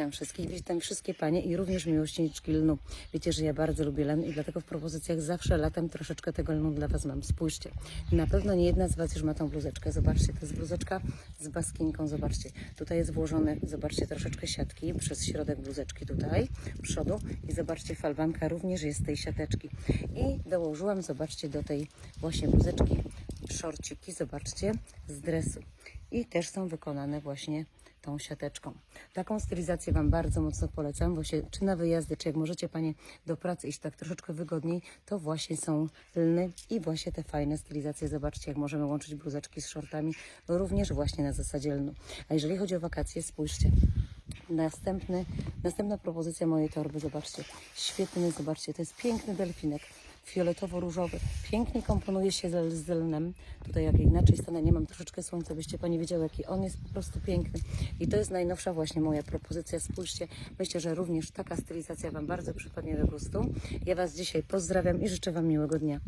Witam wszystkich, witam wszystkie panie i również miłośniczki lnu. Wiecie, że ja bardzo lubię len i dlatego w propozycjach zawsze latem troszeczkę tego lnu dla was mam. Spójrzcie, na pewno nie jedna z was już ma tą bluzeczkę. Zobaczcie, to jest bluzeczka z baskinką, zobaczcie. Tutaj jest włożone, zobaczcie, troszeczkę siatki przez środek bluzeczki tutaj, przodu i zobaczcie, falbanka również jest z tej siateczki. I dołożyłam, zobaczcie, do tej właśnie bluzeczki szorciki, zobaczcie, z dresu. I też są wykonane właśnie tą siateczką. Taką stylizację Wam bardzo mocno polecam, się, czy na wyjazdy, czy jak możecie Panie do pracy iść tak troszeczkę wygodniej, to właśnie są lny i właśnie te fajne stylizacje. Zobaczcie, jak możemy łączyć bluzeczki z shortami, również właśnie na zasadzie lnu. A jeżeli chodzi o wakacje, spójrzcie. Następny, następna propozycja mojej torby, zobaczcie. Świetny, zobaczcie, to jest piękny delfinek fioletowo-różowy. Pięknie komponuje się z, z lnem. Tutaj jak inaczej stanę, nie mam troszeczkę słońca, byście Pani wiedziały, jaki on jest po prostu piękny. I to jest najnowsza właśnie moja propozycja. Spójrzcie, myślę, że również taka stylizacja Wam bardzo przypadnie do gustu. Ja Was dzisiaj pozdrawiam i życzę Wam miłego dnia.